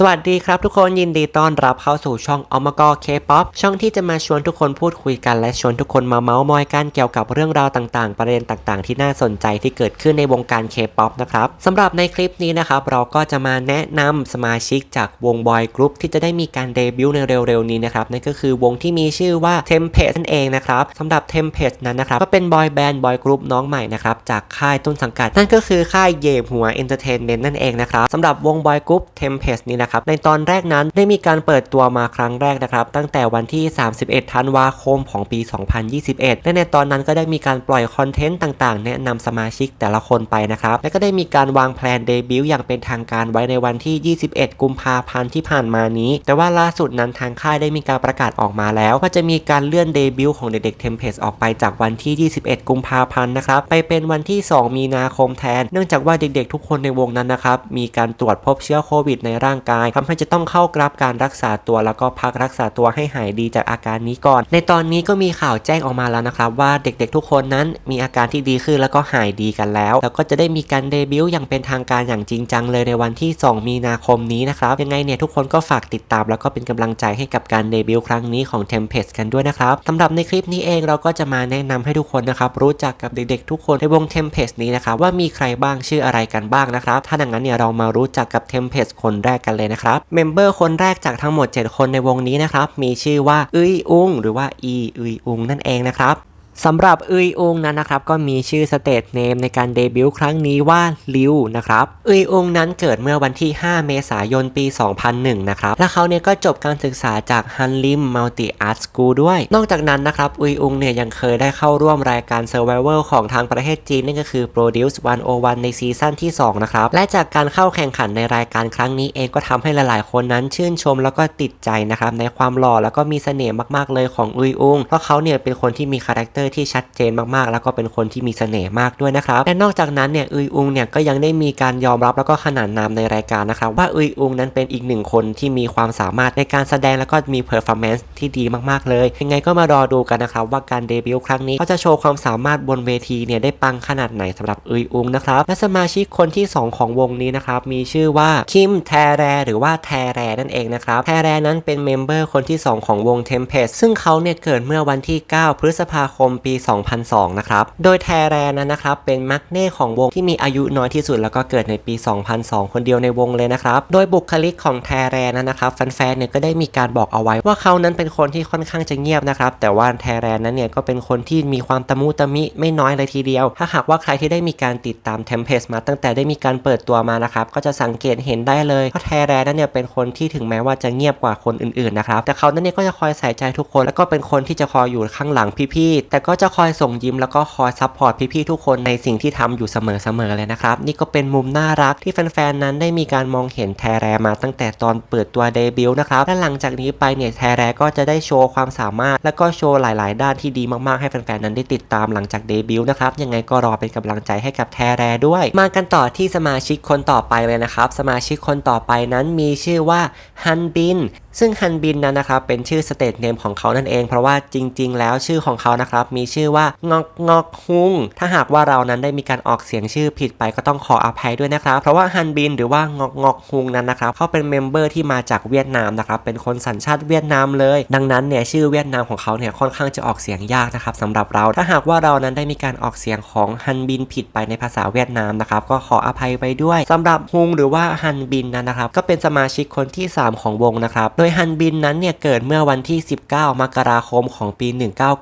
สวัสดีครับทุกคนยินดีต้อนรับเข้าสู่ช่องอมกเคป๊อปช่องที่จะมาชวนทุกคนพูดคุยกันและชวนทุกคนมาเมาส์มอยกันเกี่ยวกับเรื่องราวต่างๆ ประเด็นต่างๆ ที่น่าสนใจที่เกิดขึ้นในวงการเคป๊อปนะครับสำหรับในคลิปนี้นะครับเราก็จะมาแนะนำสมาชิกจากวงบอยกรุ๊ปที่จะได้มีการเดบิวต์ในเร็วๆนี้นะครับนั่นก็คือวงที่มีชื่อว่า Tempest นั่นเองนะครับสำหรับ Tempest นั้นนะครับก็เป็นบอยแบนด์บอยกรุ๊ปน้องใหม่นะครับจากค่ายต้นสังกัดนั่นก็คือค่ายเยมหัวเอนเตอร์เทนเมนต์นั่นเองนะครับสำหรับวงบอยกรุ๊ป Tempest นี้นะครับในตอนแรกนั้นได้มีการเปิดตัวมาครั้งแรกนะครับตั้งแต่วันที่ 31 ธันวาคมของปี 2021 และในตอนนั้นก็ได้มีการปล่อยคอนเทนต์ต่างๆ แนะนำสมาชิกแต่ละคนไปนะครับและก็ได้มีการวางแผนเดบิวต์อย่างเป็นทางการไว้ในวันที่ 21 กุมภาพันธ์ที่ผ่านมานี้ แต่ว่าล่าสุดนั้นทางค่ายได้มีการประกาศออกมาแล้วว่าจะมีการเลื่อนเดบิวต์ของเด็กๆ Tempest ออกไปจากวันที่ 21 กุมภาพันธ์นะครับไปเป็นวันที่ 2 มีนาคมแทน เนื่องจากว่าเด็กๆ ทุกคนในวงนั้นนะครับมีการตรวจพบเชื้อโควิดในร่างกายทำให้จะต้องเข้ารับการรักษาตัว แล้วก็พักรักษาตัวให้หายดีจากอาการนี้ก่อน ในตอนนี้ก็มีข่าวแจ้งออกมาแล้วนะครับ ว่าเด็กๆทุกคนนั้นมีอาการที่ดีขึ้นแล้วก็หายดีกันแล้ว แล้วก็จะได้มีการเดบิวต์อย่างเป็นทางการอย่างจริงจังเลยในวันที่ 2 มีนาคมนี้นะครับ ยังไงเนี่ยทุกคนก็ฝากติดตาม แล้วก็เป็นกำลังใจให้กับการเดบิวต์ครั้งนี้ของ Tempest กันด้วยนะครับสำหรับในคลิปนี้เองเราก็จะมาแนะนำให้ทุกคนนะครับรู้จักกับเด็กๆทุกคนในวง Tempest นี้นะครับว่ามีใครบ้างชื่ออะไรกันบ้างนะครับถ้าดังนั้นเนี่ยเรามารู้จักกับ Tempest คนแรกกันเลยนะครับเมมเบอร์คนแรกจากทั้งหมด 7 คนในวงนี้นะครับมีชื่อว่าอึยอุ้งหรือว่าอีอึยอุ้งนั่นเองนะครับ สำหรับอึยองนั้นนะครับก็มีชื่อสเตทเนมในการเดบิวต์ครั้งนี้ว่าลิวนะครับอึยองนั้นเกิดเมื่อวันที่ 5 เมษายนปี 2001 นะครับ และเขาเนี่ยก็จบการศึกษาจากฮันลิมมัลติอาร์ตสคูลด้วย นอกจากนั้นนะครับอึยองเนี่ยยังเคยได้เข้าร่วมรายการ Survival ของทางประเทศจีนนั่นก็คือ Produce 101 ในซีซั่นที่ 2 นะครับ และจากการเข้าแข่งขันในรายการครั้งนี้เองก็ทำให้หลายๆ คนนั้นชื่นชมแล้วก็ติดใจนะครับในความหล่อแล้วก็มีเสน่ห์มากๆเลยของอึยอุงเพราะเขาเนี่ยเป็นคนที่มีคาแรคเตอร์ที่ชัดเจนมากๆ แล้วก็เป็นคนที่มีเสน่ห์มากด้วยนะครับและนอกจากนั้นเนี่ยอึยอุงเนี่ยก็ยังได้มีการยอมรับแล้วก็ขนานนามในรายการนะครับว่าอึยอุงนั้นเป็นอีกหนึ่งคนที่มีความสามารถในการแสดงแล้วก็มีเพอร์ฟอร์แมนซ์ที่ดีมากๆ เลย ยังไงก็มารอดูกันนะครับว่าการเดบิวต์ครั้งนี้เขาจะโชว์ความสามารถบนเวทีเนี่ยได้ปังขนาดไหนสำหรับอึยอุงนะครับและสมาชิกคนที่ 2 ของวงนี้นะครับมีชื่อว่าคิมแทแรหรือว่าแทแรนั่นเองนะครับแทแรนั้นเป็นเมมเบอร์คนที่ 2 ของวง Tempest ซึ่งเขาเนี่ยเกิดเมื่อวันที่ 9 พฤษภาคมปี 2002 นะครับ โดยแทแรนั้นนะครับ เป็นมักเน่ของวงที่มีอายุน้อยที่สุดแล้วก็เกิดในปี 2002 คนเดียวในวงเลยนะครับ โดยบุคลิกของแทแรนั้นนะครับแฟนๆ เนี่ยก็ได้มีการบอกเอาไว้ว่าเขานั้นเป็นคนที่ค่อนข้างจะเงียบนะครับ แต่ว่าแทแรนั้นเนี่ยก็เป็นคนที่มีความตะมุตะมิไม่น้อยเลยทีเดียว ถ้าหากว่าใครที่ได้มีการติดตาม Tempest มาตั้งแต่ได้มีการเปิดตัวมานะครับ ก็จะสังเกตเห็นได้เลยว่าแทแรนั้นเนี่ยเป็นคนที่ถึงแม้ว่าจะเงียบกว่าคนอื่นๆ นะครับ แต่เขานั้นเนี่ยก็จะคอยใส่ใจทุกคน แล้วก็เป็นคนที่จะคอยอยู่ข้างหลังพี่ๆ แต่ก็จะคอยส่งยิ้มแล้วก็คอยซัพพอร์ตพี่ๆทุกคนในสิ่งที่ทำอยู่เสมอๆเลยนะครับ นี่ก็เป็นมุมน่ารักที่แฟนๆนั้นได้มีการมองเห็นแทแรมาตั้งแต่ตอนเปิดตัวเดบิวต์นะครับและหลังจากนี้ไปเนี่ยแทแรก็จะได้โชว์ความสามารถ แล้วก็โชว์หลายๆ ด้านที่ดีมากๆให้แฟนๆนั้นได้ติดตามหลังจากเดบิวต์นะครับยังไงก็รอเป็นกำลังใจให้กับแทแรด้วย มากันต่อที่สมาชิกคนต่อไปเลยนะครับ สมาชิกคนต่อไปนั้นมีชื่อว่าฮันบิน ซึ่งฮันบินนั้นนะครับเป็นชื่อสเตทเนมของเขานั่นเอง เพราะว่าจริง ๆ แล้วชื่อของเขานะครับมีชื่อว่างอกงอกฮุงถ้าหากว่าเรานั้นได้มีการออกเสียงชื่อผิดไปก็ต้องขออภัยด้วยนะครับ เพราะว่าฮันบินหรือว่างอกงอกฮุงนั้นนะครับเขาเป็นเมมเบอร์ที่มาจากเวียดนามนะครับเป็นคนสัญชาติเวียดนามเลย ดังนั้นเนี่ยชื่อเวียดนามของเขาเนี่ยค่อนข้างจะออกเสียงยากนะครับสำหรับเราถ้าหากว่าเรานั้นได้มีการออกเสียงของฮันบินผิดไปในภาษาเวียดนามนะครับก็ขออภัยไปด้วยสำหรับฮุงหรือว่าฮันบินนั้นนะครับก็เป็นสมาชิกคนที่ 3 ของวงนะครับโดยฮันบินนั้นเนี่ยเกิดเมื่อวันที่ 19 มกราคมของปี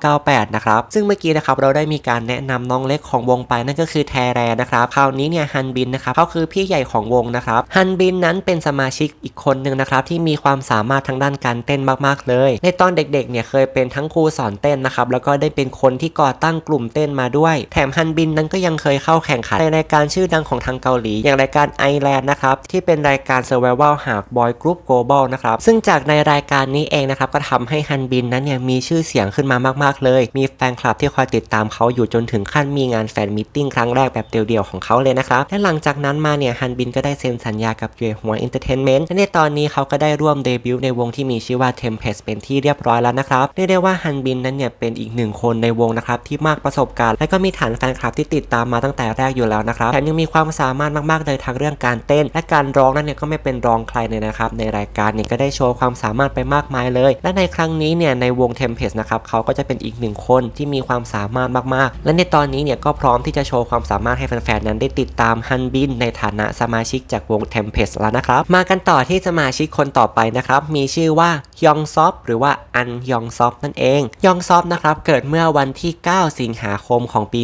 1998 นะครับ ซึ่งเมื่อกี้นะครับเราได้มีการแนะนำน้องเล็กของวงไปนั่นก็คือแทแรนะครับ คราวนี้เนี่ยฮันบินนะครับเขาคือพี่ใหญ่ของวงนะครับ ฮันบินนั้นเป็นสมาชิกอีกคนหนึ่งนะครับที่มีความสามารถทางด้านการเต้นมากๆเลย ในตอนเด็กๆเนี่ยเคยเป็นทั้งครูสอนเต้นนะครับแล้วก็ได้เป็นคนที่ก่อตั้งกลุ่มเต้นมาด้วย แถมฮันบินนั้นก็ยังเคยเข้าแข่งขันในรายการชื่อดังของทางเกาหลี อย่างรายการไอแลนด์นะครับที่เป็นรายการ Survival หาก Boy Group Global นะครับซึ่งจากในรายการนี้เองนะครับก็ทำให้ฮันบินนั้นเนี่ยมีชื่อเสียงขึ้นมามากๆเลย มีแฟนคลับที่คอยติดตามเขาอยู่จนถึงขั้นมีงานแฟนมิทติ้งครั้งแรกแบบเดียวๆของเขาเลยนะครับและหลังจากนั้นมาเนี่ยฮันบินก็ได้เซ็นสัญญากับเยหัวเอนเตอร์เทนเมนต์และในตอนนี้เขาก็ได้ร่วมเดบิวต์ในวงที่มีชื่อว่า Tempest เป็นที่เรียบร้อยแล้วนะครับเรียกได้ว่าฮันบินนั้นเนี่ยเป็นอีกหนึ่งคนในวงนะครับที่มากประสบการณ์ และก็มีฐานแฟนคลับที่ติดตามมาตั้งแต่แรกอยู่แล้วนะครับแถมยังมีความสามารถมากๆเลยทั้งเรื่องการเต้น และการร้องนั้นเนี่ยก็ไม่เป็นรองใครเลยนะครับในรายการเนี่ยก็ได้โชว์ความสามารถไปมากมายเลย และในครั้งนี้เนี่ยในวง Tempest นะครับเขาก็จะเป็นอีกหนึ่งคนที่มีความสามารถมากๆ และในตอนนี้เนี่ยก็พร้อมที่จะโชว์ความสามารถให้แฟนๆนั้นได้ติดตามฮันบินในฐานะสมาชิกจากวง Tempest แล้วนะครับ มากันต่อที่สมาชิกคนต่อไปนะครับมีชื่อว่ายองซอฟหรือว่าอันยองซอฟนั่นเองยองซอฟนะครับเกิดเมื่อวันที่ 9 สิงหาคมของปี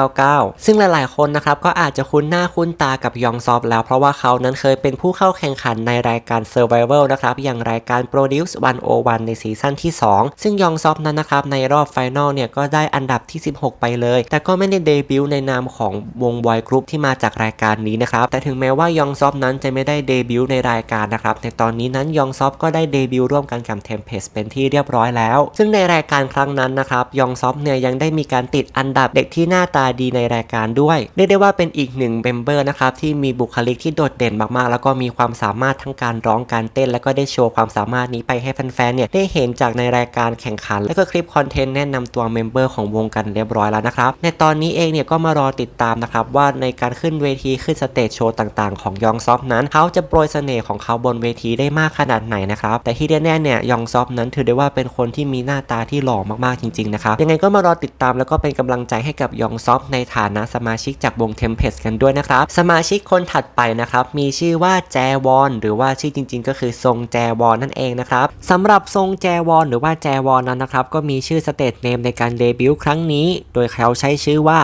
1999 ซึ่งหลายๆ คนนะครับก็อาจจะคุ้นหน้าคุ้นตากับยองซอฟแล้วเพราะว่าเขานั้นเคยเป็นผู้เข้าแข่งขันในรายการ Survival นะครับอย่างรายการ Produce 101 ในซีซั่นที่ 2 ซึ่งยองซอฟนั้นนะครับในรอบไฟนอลเนี่ยก็ได้อันดับที่ 16 ไปเลย แต่ก็ไม่ได้เดบิวต์ในนามของวงบอยกรุ๊ปที่มาจากรายการนี้นะครับ แต่ถึงแม้ว่ายองซอฟนั้นจะไม่ได้เดบิวต์ในรายการนะครับ ในตอนนี้นั้นยองซอฟก็ได้เดบิวต์ร่วมกันกับ Tempest เป็นที่เรียบร้อยแล้ว ซึ่งในรายการครั้งนั้นนะครับยองซอฟเนี่ยยังได้มีการติดอันดับเด็กที่หน้าตาดีในรายการด้วยเรียกได้ว่าเป็นอีกหนึ่งเมมเบอร์นะครับที่มีบุคลิกที่โดดเด่นมากๆ แล้วก็มีความสามารถทั้งการร้องการเต้น แล้วก็ได้โชว์ความสามารถนี้ไปให้แฟนๆ เนี่ยได้เห็นจากในรายการแข่งขัน แล้วก็คลิปคอนเทนต์แนะนำตัวเมมเบอร์ของวงกันเรียบร้อยแล้วนะครับ ในตอนนี้เองเนี่ยก็มารอติดตามนะครับว่าในการขึ้นเวทีขึ้นสเตจโชว์ต่างๆ ของยองซอฟนั้น เขาจะโปรยเสน่ห์ของเขาบนเวทีได้มากขนาดไหนนะครับ แต่ที่แน่ๆเนี่ยยองซอฟนั้นถือได้ว่าเป็นคนที่มีหน้าตาที่หล่อมากๆจริงๆนะครับยังไงก็มารอติดตามแล้วก็เป็นกำลังใจให้กับยองซอฟในฐานะสมาชิกจากวงเทมเพสกันด้วยนะครับสมาชิกคนถัดไปนะครับมีชื่อว่าแจวอนหรือว่าชื่อจริง ๆ ก็คือทรงแจวอนนั่นเองนะครับสำหรับทรงแจวอนหรือว่าแจวอนนั้นนะครับก็มีชื่อสเตทเนมในการเดบิวต์ครั้งนี้ โดยเขาใช้ชื่อว่า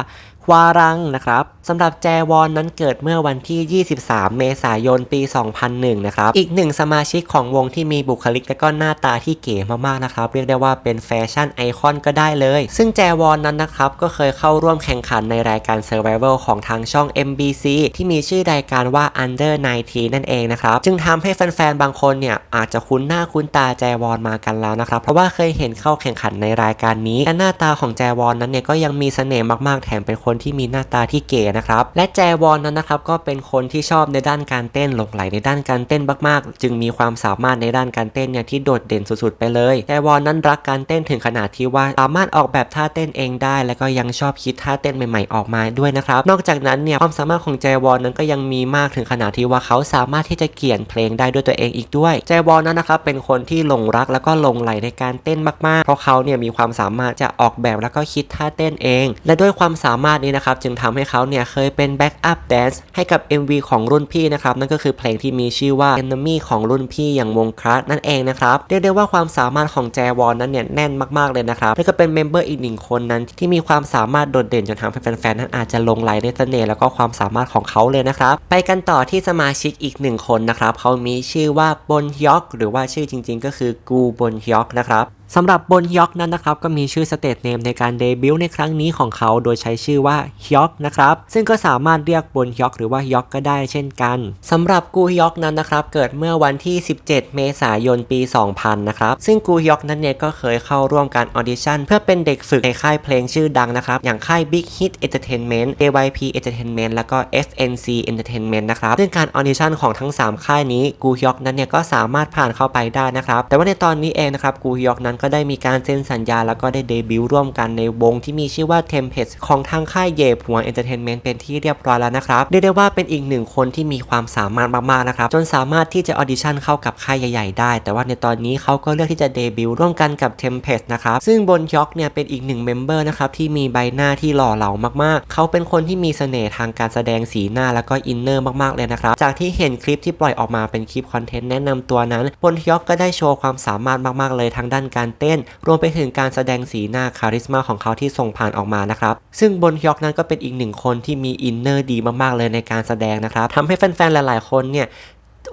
วารังนะครับสำหรับแจวอนนั้นเกิดเมื่อวันที่ 23 เมษายนปี 2001 นะครับ อีกหนึ่งสมาชิกของวงที่มีบุคลิกและก็หน้าตาที่เก๋มากๆนะครับ เรียกได้ว่าเป็นแฟชั่นไอคอนก็ได้เลย ซึ่งแจวอนนั้นนะครับก็เคยเข้าร่วมแข่งขันในรายการ Survival ของทางช่อง MBC ที่มีชื่อรายการว่า Under 19 นั่นเองนะครับ จึงทำให้แฟนๆ บางคนเนี่ยอาจจะคุ้นหน้าคุ้นตาแจวอนมากันแล้วนะครับ เพราะว่าเคยเห็นเข้าแข่งขันในรายการนี้และหน้าตาของแจวอนนั้นเนี่ยก็ยังมีเสน่ห์มากๆ แถมเป็นคนที่มีหน้าตาที่เก๋นะครับ และแจวอนนั้นนะครับก็เป็นคนที่ชอบในด้านการเต้นหลงไหลในด้านการเต้นมากๆ จึงมีความสามารถในด้านการเต้นเนี่ยที่โดดเด่นสุดๆไปเลย แจวอนนั้นรักการเต้นถึงขนาดที่ว่าสามารถออกแบบท่าเต้นเองได้ แล้วก็ยังชอบคิดท่าเต้นใหม่ ๆออกมาด้วยนะครับ นอกจากนั้นเนี่ยความสามารถของแจวอนนั้นก็ยังมีมากถึงขนาดที่ว่าเขาสามารถที่จะเขียนเพลงได้ด้วยตัวเองอีกด้วย แจวอนนั้นนะครับเป็นคนที่หลงรักแล้วก็หลงไหลในการเต้นมากๆ เพราะเขาเนี่ยมีความสามารถจะออกแบบแล้วก็คิดท่าเต้นเอง และด้วยความสามารถนี้นะครับจึงทำให้เขาเนี่ยเคยเป็นแบ็กอัพแดนซ์ให้กับ MV ของรุ่นพี่นะครับนั่นก็คือเพลงที่มีชื่อว่า Enemy ของรุ่นพี่อย่างวงครัสนั่นเองนะครับเรียกได้ว่าความสามารถของแจวอนนั้นเนี่ยแน่นมากๆเลยนะครับและก็เป็นเมมเบอร์อีกหนึ่งคนนั้นที่มีความสามารถโดดเด่นจนทำให้แฟนๆนั้นอาจจะลงไหลในเสน่ห์แล้วก็ความสามารถของเขาเลยนะครับไปกันต่อที่สมาชิกอีกหนึ่งคนนะครับเขามีชื่อว่าบนฮยอกหรือว่าชื่อจริง ๆ ก็คือกูบนฮยอกนะครับ สำหรับบนฮยอกนั้นนะครับก็มีชื่อสเตทเนมในการเดบิวต์ในครั้งนี้ของเขาโดยใช้ชื่อว่าฮยอกนะครับซึ่งก็สามารถเรียกบนฮยอกหรือว่าฮยอกก็ได้เช่นกันสำหรับกูฮยอกนั้นนะครับเกิดเมื่อวันที่ 17 เมษายนปี 2000 นะครับซึ่งกูฮยอกนั้นเนี่ยก็เคยเข้าร่วมการออดิชั่นเพื่อเป็นเด็กฝึกในค่ายเพลงชื่อดังนะครับอย่างค่าย Big Hit Entertainment AYP Entertainment แล้วก็ FNC Entertainment นะครับซึ่งการออดิชั่นของทั้ง 3 ค่ายนี้กูฮยอกนั้นเนี่ยก็สามารถผ่านเข้าไปได้นะครับแต่ว่าในตอนนี้เองนะครับกูฮยอกนั้นก็ได้มีการเซ็นสัญญา แล้วก็ได้เดบิวต์ร่วมกันในวงที่มีชื่อว่า Tempest ของทางค่ายเย่หัว Entertainment เป็นที่เรียบร้อยแล้วนะครับเรียกได้ว่าเป็นอีกหนึ่งคนที่มีความสามารถมากๆนะครับจนสามารถที่จะออดิชั่นเข้ากับค่ายใหญ่ๆได้ แต่ว่าในตอนนี้เขาก็เลือกที่จะเดบิวต์ร่วมกันกับ Tempest นะครับซึ่งบนยอกเนี่ยเป็นอีกหนึ่งเมมเบอร์นะครับที่มีใบหน้าที่หล่อเหลามากๆ เขาเป็นคนที่มีเสน่ห์ทางการแสดงสีหน้าแล้วก็อินเนอร์มากๆเลยนะครับจากที่เห็นคลิปที่ปล่อยออกมาเป็นคลิปคอนเทนต์แนะนำตัวนั้นบนยอกก็ได้โชว์ความสามารถมากๆเลยทั้งด้านการเต้น รวมไปถึงการแสดงสีหน้าคาริสมาของเขาที่ส่งผ่านออกมานะครับ ซึ่งบนยอกนั้นก็เป็นอีกหนึ่งคนที่มีอินเนอร์ดีมากๆเลยในการแสดงนะครับทำให้แฟนๆหลายๆคนเนี่ย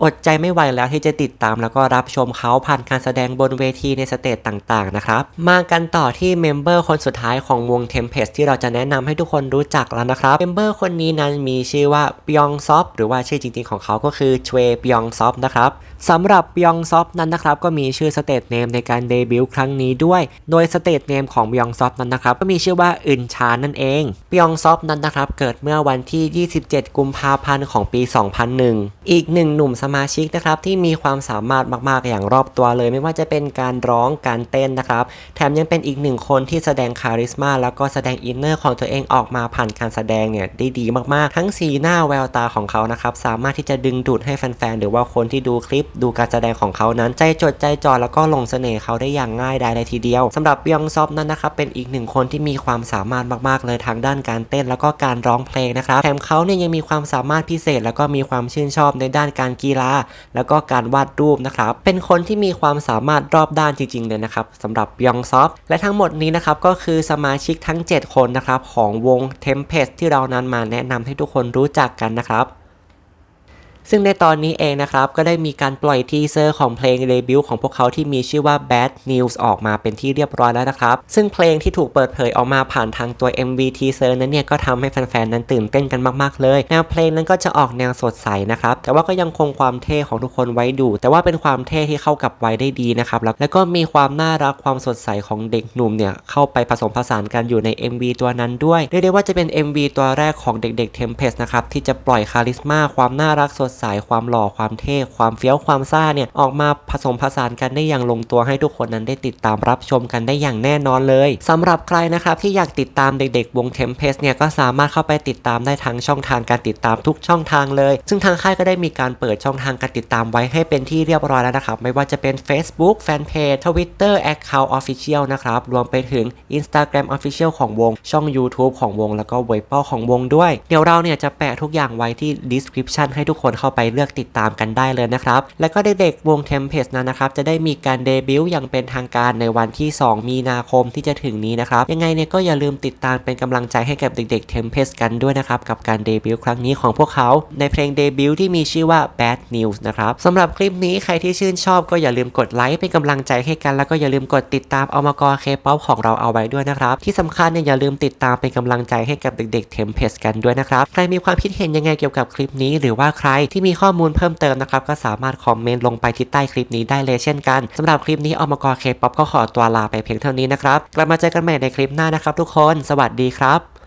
อดใจไม่ไหวแล้วที่จะติดตามแล้วก็รับชมเขาผ่านการแสดงบนเวทีในสเตจต่างๆนะครับ มากันต่อที่เมมเบอร์คนสุดท้ายของวง Tempest ที่เราจะแนะนำให้ทุกคนรู้จักแล้วนะครับเมมเบอร์คนนี้นั้นมีชื่อว่า b y o n g s o p หรือว่าชื่อจริงๆของเขาก็คือ Chue b y o n g s o p นะครับสำหรับ b y o n g s o p นั้นนะครับก็มีชื่อสเตจเนมในการเดบิวต์ครั้งนี้ด้วย โดยสเตจเนมของ b y o n g s o p นั้นนะครับก็มีชื่อว่าอึนชานั่นเอง b y o n g s o p นั้นนะครับเกิดเมื่อวันที่ 27 กุมภาพันธ์ของปี 2001 อีกหนึ่งหนุ่มสมาชิกนะครับที่มีความสามารถมากๆอย่างรอบตัวเลย ไม่ว่าจะเป็นการร้องการเต้นนะครับ แถมยังเป็นอีกหนึ่งคนที่แสดงคาริสมาแล้วก็แสดงอินเนอร์ของตัวเองออกมาผ่านการแสดงเนี่ยได้ดีมากๆ ทั้งสีหน้าแววตาของเขานะครับสามารถที่จะดึงดูดให้แฟนๆหรือว่าคนที่ดูคลิปดูการแสดงของเขานั้น ใจจดใจจ่อแล้วก็ลงเสน่ห์เขาได้อย่างง่ายดายเลยทีเดียวสำหรับยองซอฟนั้นนะครับเป็นอีกหนึ่งคนที่มีความสามารถมากๆเลยทางด้านการเต้นแล้วก็การร้องเพลงนะครับแถมเขาเนี่ยยังมีความสามารถพิเศษ แล้วก็มีความชื่นชอบในด้านการกีฬา แล้วก็การวาดรูปนะครับเป็นคนที่มีความสามารถรอบด้านจริงๆเลยนะครับสำหรับยองซอฟและทั้งหมดนี้นะครับก็คือสมาชิกทั้ง 7 คนนะครับของวง Tempest ที่เรานั้นมาแนะนำให้ทุกคนรู้จักกันนะครับ ซึ่งในตอนนี้เองนะครับ ก็ได้มีการปล่อยทีเซอร์ของเพลงเดบิวต์ของพวกเขาที่มีชื่อว่า Bad News ออกมาเป็นที่เรียบร้อยแล้วนะครับ ซึ่งเพลงที่ถูกเปิดเผยออกมาผ่านทางตัว MV ทีเซอร์นั้นเนี่ยก็ทำให้แฟนๆ นั้นตื่นเต้นกันมากๆ เลย แนวเพลงนั้นก็จะออกแนวสดใสนะครับ แต่ว่าก็ยังคงความเท่ของทุกคนไว้ดูแต่ว่าเป็นความเท่ที่เข้ากับวัยได้ดีนะครับ แล้วก็มีความน่ารักความสดใสของเด็กหนุ่มเนี่ยเข้าไปผสมผสานกันอยู่ใน MV ตัวนั้นด้วยเรียกได้ว่าจะเป็น MV ตัวแรกของเด็กๆ Tempest นะครับที่จะปล่อยคาลิสมาความน่ารักสดใสความหล่อความเท่ความเฟี้ยวความซ่าเนี่ยออกมาผสมผสานกันได้อย่างลงตัวให้ทุกคนนั้นได้ติดตามรับชมกันได้อย่างแน่นอนเลยสำหรับใครนะครับที่อยากติดตามเด็กๆ วง Tempest เนี่ยก็สามารถเข้าไปติดตามได้ทางช่องทางการติดตามทุกช่องทางเลย ซึ่งทางค่ายก็ได้มีการเปิดช่องทางการติดตามไว้ให้เป็นที่เรียบร้อยแล้วนะครับ ไม่ว่าจะเป็น Facebook Fanpage Twitter Account Official นะครับ รวมไปถึง Instagram Official ของวง ช่อง YouTube ของวง แล้วก็เว็บเป้าของวงด้วย เดี๋ยวเราเนี่ยจะแปะทุกอย่างไว้ที่ description ให้ทุกคนเข้าไปเลือกติดตามกันได้เลยนะครับ และก็เด็กๆวง Tempest นั้นนะครับจะได้มีการเดบิวต์อย่างเป็นทางการในวันที่ 2 มีนาคมที่จะถึงนี้นะครับ ยังไงเนี่ยก็อย่าลืมติดตามเป็นกำลังใจให้กับเด็กๆ Tempest กันด้วยนะครับ กับการเดบิวต์ครั้งนี้ของพวกเขาในเพลงเดบิวต์ที่มีชื่อว่า Bad News นะครับสำหรับคลิปนี้ใครที่ชื่นชอบก็อย่าลืมกดไลค์เป็นกำลังใจให้กัน แล้วก็อย่าลืมกดติดตามอมากรเคป๊อปของเราเอาไว้ด้วยนะครับ ที่สำคัญเนี่ยอย่าลืมติดตามเป็นกำลังใจให้กับเด็กๆ Tempest กันด้วยนะครับ ใครมีความคิดเห็นยังไงเกี่ยวกับคลิปนี้ หรือว่าใครที่มีข้อมูลเพิ่มเติมนะครับก็สามารถคอมเมนต์ลงไปที่ใต้คลิปนี้ได้เลยเช่นกันสำหรับคลิปนี้อมกรเคป๊อปก็ขอตัวลาไปเพียงเท่านี้นะครับกลับมาเจอกันใหม่ในคลิปหน้านะครับทุกคน สวัสดีครับ